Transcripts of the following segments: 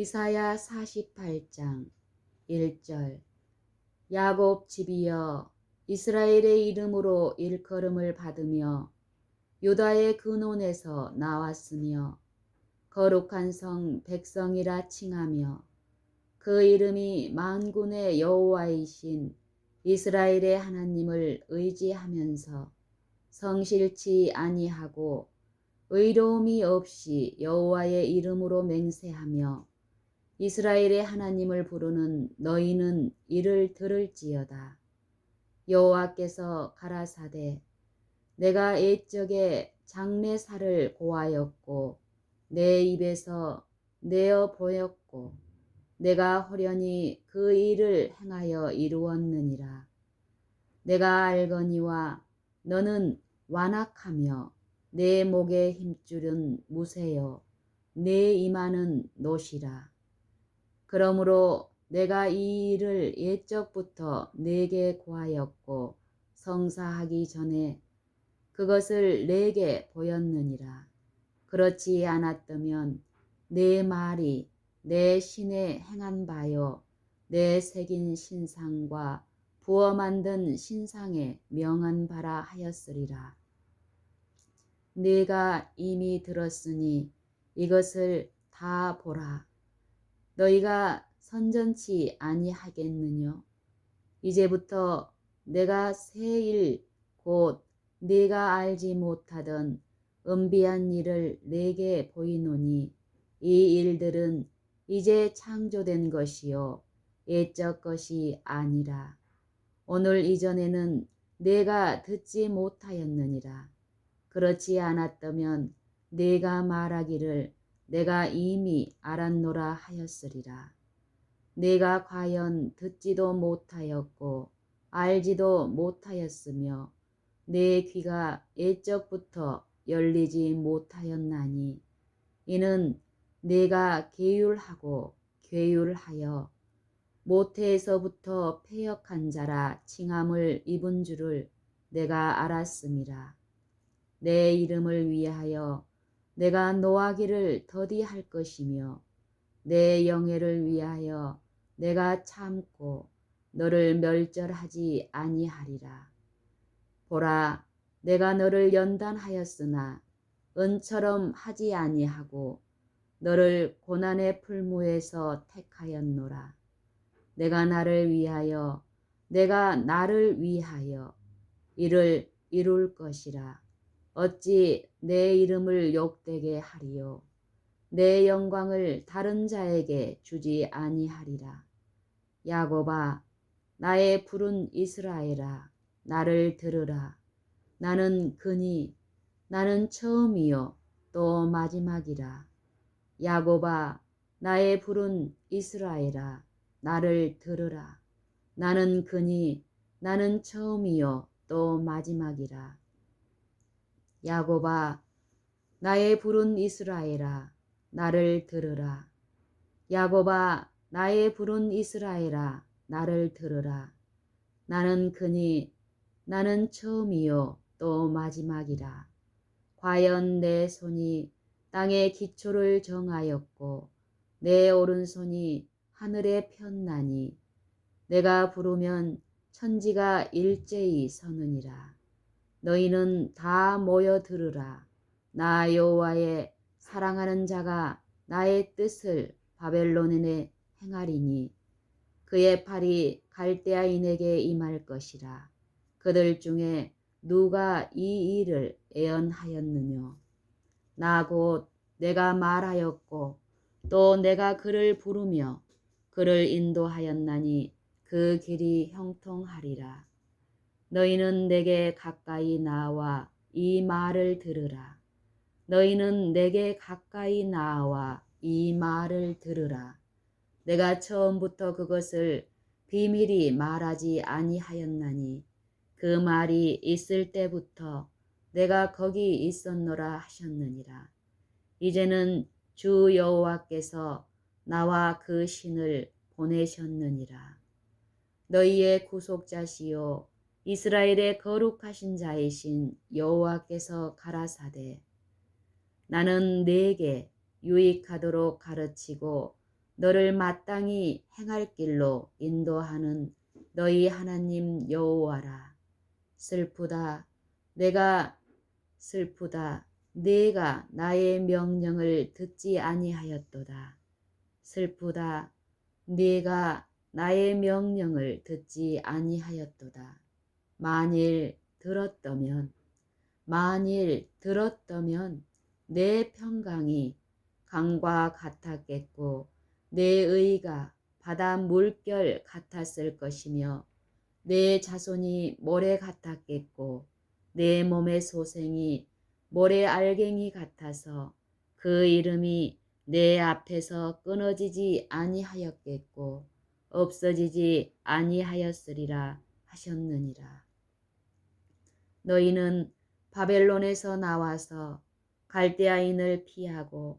이사야 48장 1절. 야곱 집이여 이스라엘의 이름으로 일컬음을 받으며 유다의 근원에서 나왔으며 거룩한 성 백성이라 칭하며 그 이름이 만군의 여호와이신 이스라엘의 하나님을 의지하면서 성실치 아니하고 의로움이 없이 여호와의 이름으로 맹세하며 이스라엘의 하나님을 부르는 너희는 이를 들을지어다. 여호와께서 가라사대 내가 옛적에 장래살을 고하였고 내 입에서 내어 보였고 내가 호련히 그 일을 행하여 이루었느니라. 내가 알거니와 너는 완악하며 내 목의 힘줄은 무쇠요 내 이마는 노시라. 그러므로 내가 이 일을 옛적부터 내게 고하였고 성사하기 전에 그것을 내게 보였느니라. 그렇지 않았다면 내 말이 내 신에 행한 바요 내 새긴 신상과 부어 만든 신상에 명한 바라 하였으리라. 네가 이미 들었으니 이것을 다 보라. 너희가 선전치 아니하겠느뇨. 이제부터 내가 새일 곧 네가 알지 못하던 은비한 일을 내게 보이노니 이 일들은 이제 창조된 것이요 옛적 것이 아니라 오늘 이전에는 내가 듣지 못하였느니라 그렇지 않았다면 내가 말하기를 내가 이미 알았노라 하였으리라 내가 과연 듣지도 못하였고 알지도 못하였으며 내 귀가 옛적부터 열리지 못하였나니 이는 내가 계율하고 괴율하여 모태에서부터 폐역한 자라 칭함을 입은 줄을 내가 알았음이라. 내 이름을 위하여 내가 노하기를 더디할 것이며 내 영예를 위하여 내가 참고 너를 멸절하지 아니하리라. 보라, 내가 너를 연단하였으나 은처럼 하지 아니하고 너를 고난의 풀무에서 택하였노라. 내가 나를 위하여 내가 나를 위하여 이를 이룰 것이라. 어찌 내 이름을 욕되게 하리요. 내 영광을 다른 자에게 주지 아니하리라. 야곱아, 나의 푸른 이스라엘아, 나를 들으라. 나는 그니, 나는 처음이요, 또 마지막이라. 야곱아, 나의 푸른 이스라엘아, 나를 들으라. 나는 그니, 나는 처음이요, 또 마지막이라. 야곱아, 나의 푸른 이스라엘아, 나를 들으라. 야곱아, 나의 푸른 이스라엘아, 나를 들으라. 나는 그니, 나는 처음이요, 또 마지막이라. 과연 내 손이 땅의 기초를 정하였고, 내 오른손이 하늘에 폈나니, 내가 부르면 천지가 일제히 서느니라. 너희는 다 모여 들으라. 나 여호와의 사랑하는 자가 나의 뜻을 바벨론인에 행하리니 그의 팔이 갈대아인에게 임할 것이라. 그들 중에 누가 이 일을 애언하였느뇨. 나 곧 내가 말하였고 또 내가 그를 부르며 그를 인도하였나니 그 길이 형통하리라. 너희는 내게 가까이 나와 이 말을 들으라. 너희는 내게 가까이 나와 이 말을 들으라. 내가 처음부터 그것을 비밀이 말하지 아니하였나니 그 말이 있을 때부터 내가 거기 있었노라 하셨느니라. 이제는 주 여호와께서 나와 그 신을 보내셨느니라. 너희의 구속자시요 이스라엘의 거룩하신 자이신 여호와께서 가라사대 나는 내게 유익하도록 가르치고 너를 마땅히 행할 길로 인도하는 너희 하나님 여호와라. 슬프다. 내가 슬프다. 내가 나의 명령을 듣지 아니하였도다. 슬프다. 네가 나의 명령을 듣지 아니하였도다. 만일 들었다면 만일 들었다면 내 평강이 강과 같았겠고 내 의가 바다 물결 같았을 것이며 내 자손이 모래 같았겠고 내 몸의 소생이 모래 알갱이 같아서 그 이름이 내 앞에서 끊어지지 아니하였겠고 없어지지 아니하였으리라 하셨느니라. 너희는 바벨론에서 나와서 갈대아인을 피하고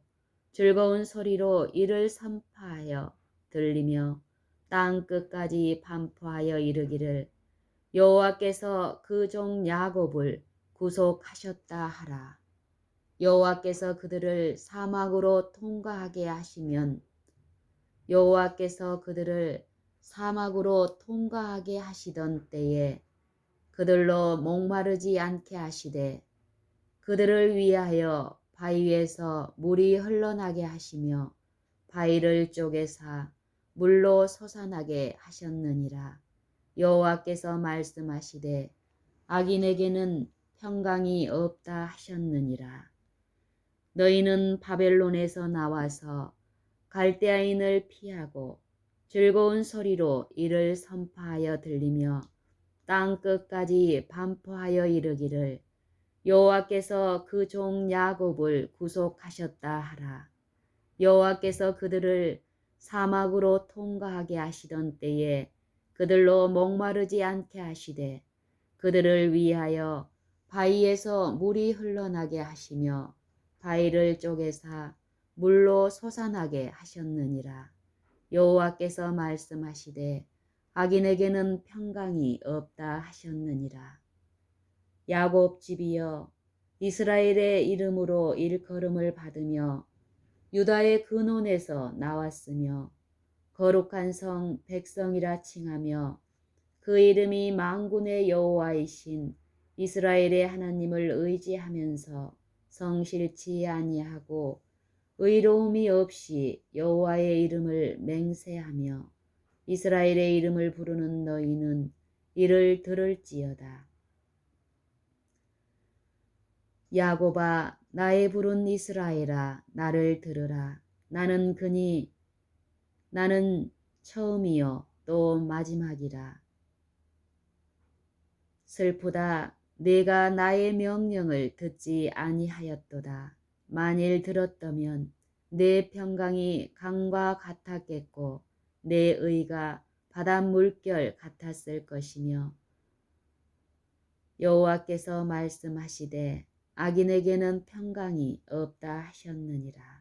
즐거운 소리로 이를 선파하여 들리며 땅 끝까지 반포하여 이르기를 여호와께서 그 종 야곱을 구속하셨다 하라. 여호와께서 그들을 사막으로 통과하게 하시면 여호와께서 그들을 사막으로 통과하게 하시던 때에 그들로 목마르지 않게 하시되 그들을 위하여 바위에서 물이 흘러나게 하시며 바위를 쪼개사 물로 솟아나게 하셨느니라. 여호와께서 말씀하시되 악인에게는 평강이 없다 하셨느니라. 너희는 바벨론에서 나와서 갈대아인을 피하고 즐거운 소리로 이를 선파하여 들리며 땅 끝까지 반포하여 이르기를 여호와께서 그 종 야곱을 구속하셨다 하라. 여호와께서 그들을 사막으로 통과하게 하시던 때에 그들로 목마르지 않게 하시되 그들을 위하여 바위에서 물이 흘러나게 하시며 바위를 쪼개사 물로 솟아나게 하셨느니라. 여호와께서 말씀하시되 악인에게는 평강이 없다 하셨느니라. 야곱 집이여 이스라엘의 이름으로 일컬음을 받으며 유다의 근원에서 나왔으며 거룩한 성 백성이라 칭하며 그 이름이 망군의 여호와이신 이스라엘의 하나님을 의지하면서 성실치 아니하고 의로움이 없이 여호와의 이름을 맹세하며 이스라엘의 이름을 부르는 너희는 이를 들을지어다. 야고바 나의 부른 이스라엘아 나를 들으라. 나는 그니 나는 처음이요 또 마지막이라. 슬프다. 내가 나의 명령을 듣지 아니하였도다. 만일 들었다면 내 평강이 강과 같았겠고 내 의가 바다 물결 같았을 것이며 여호와께서 말씀하시되 악인에게는 평강이 없다 하셨느니라.